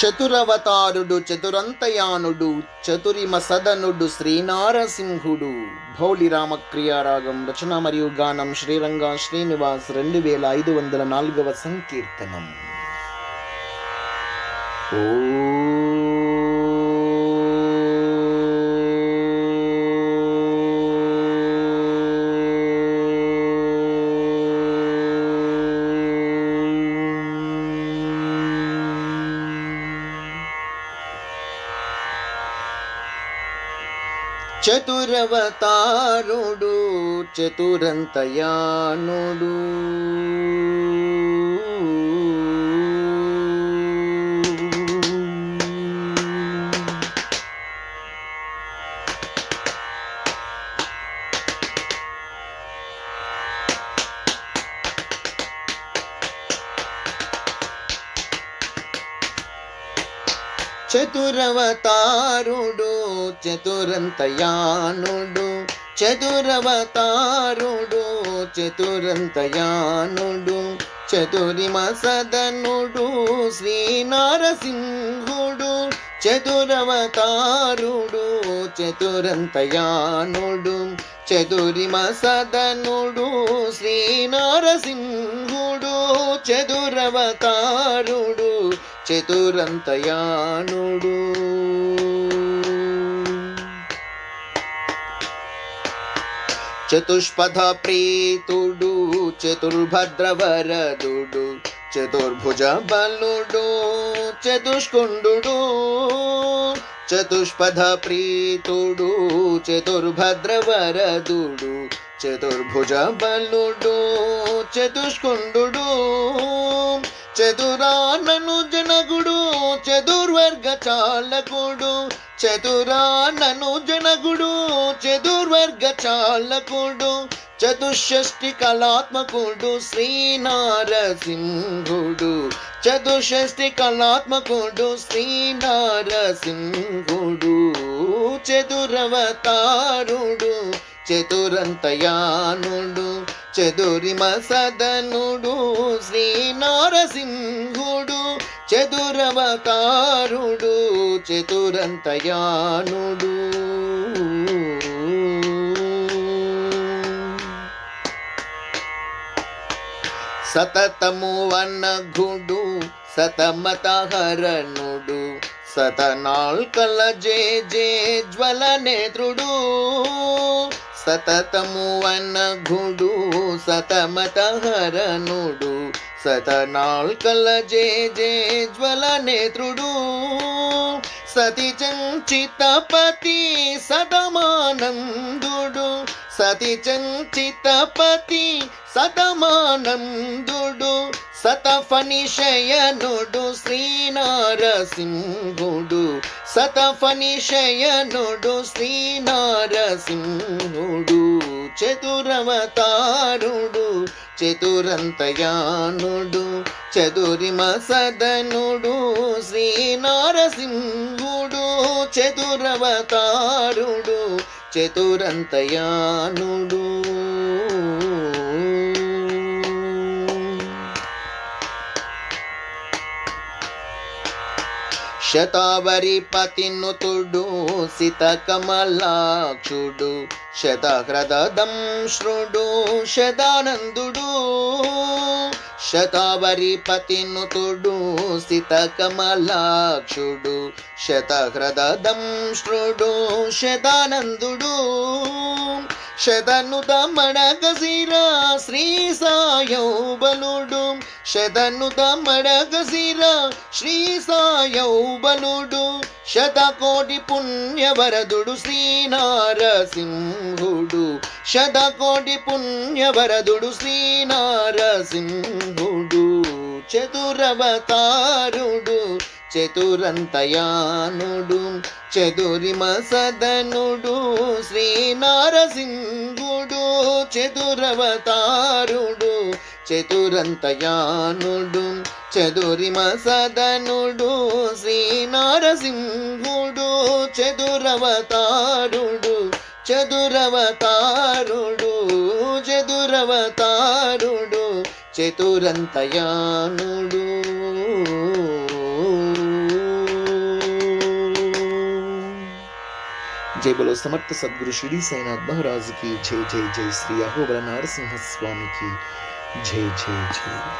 చతురవతారుడు చతురంతయానుడు చతురిమ సదనుడు శ్రీనారసింహుడు. భౌలి రామక్రియారాగం రచన మరియు గానం శ్రీరంగ శ్రీనివాస్ రెండు వేల ఐదు వందల నాలుగవ సంకీర్తనం. ఓ చతురవతారుడు చతురంతయానుడు. చతురవతారుడు చతురంతయానుడు. చతురవతారుడు చతురంతయానుడు. చతురిమ సదనుడు శ్రీనారసింహుడు. చతురవతారుడు చతురంతయానుడు. చతురిమ సదనుడు శ్రీనారసింహుడు. చతురవతారుడు చతురంతయానుడు. చతుష్పథ ప్రీతుడు చతుర్భద్రవరదుడు చతుర్భుజ బలుడు చతుష్కుండు చతుష్పథ ప్రీతుడు చతుర్భద్రవరదుడు చతుర్భుజ బలుడు చతుష్కుండు చతురానను జనగుడు చతుర్వర్గ చాలకుడు. చతురానను జనగుడు చతుర్వర్గ చాలకుడు. చతుషష్టి కళాత్మకుడు శ్రీనారసింహుడు. చతుషష్టి కళాత్మకుడు శ్రీనారసింహుడు. చతురవతారుడు చతురంతయానుడు. చదురిమ సదనుడు శ్రీ శ్రీనారసింహుడు చతురవతారుడు చతురంతయానుడు. సతతము వన్నఘుడు సతమతహరణుడు సతనాల్కల జే జే జ్వల నేత్రుడు. సతతమువనఘుడు సతమతహరణుడు సతనాల్కల జే జే జ్వల నేత్రుడు సతి చంచితపతి సదమానందుడు సతి చంచితపతి సదమానందుడు సతఫనిశయనుడు శ్రీనారసింహుడు సతఫనిషయనుడు శ్రీనారసింహుడు చతురవతారుడు చతురంతయానుడు చతురిమ సదనుడు శ్రీనారసింహుడు చతురవతారుడు చతురంతయానుడు. శతావరి పతినుతుడు సిత కమలాక్షుడు శతహృదంశ్రుడు శదానందుడు శతావరి పతినుతుడు సిత కమలాక్షుడు శతహృదంశ్రుడు శదానందుడు శతనుత మడగసిరా శ్రీ సాయౌబలుడు శతనుత మడగసిరా శ్రీ సాయౌబలుడు శతకోటి పుణ్యవరదుడు శ్రీనారసింహుడు శతకోటి పుణ్యవరదుడు శ్రీనారసింహుడు చతురవతారుడు చతురంతయానుడు చతురిమ సదనుడు శ్రీనారసింహుడు చతురవతారుడు చతురంతయానుడు చదురిమ సదనుడు శ్రీ నరసింహుడు చదురవతారుడు చదురవతారుడు చదురవతారుడు చతురంతయానుడు. జై సమర్థ సద్గురు షిడి సైనాథ్ మహారాజుకి జై జై జై శ్రీ అహోబల నరసింహస్వామికి. స్వామికి జై జై జై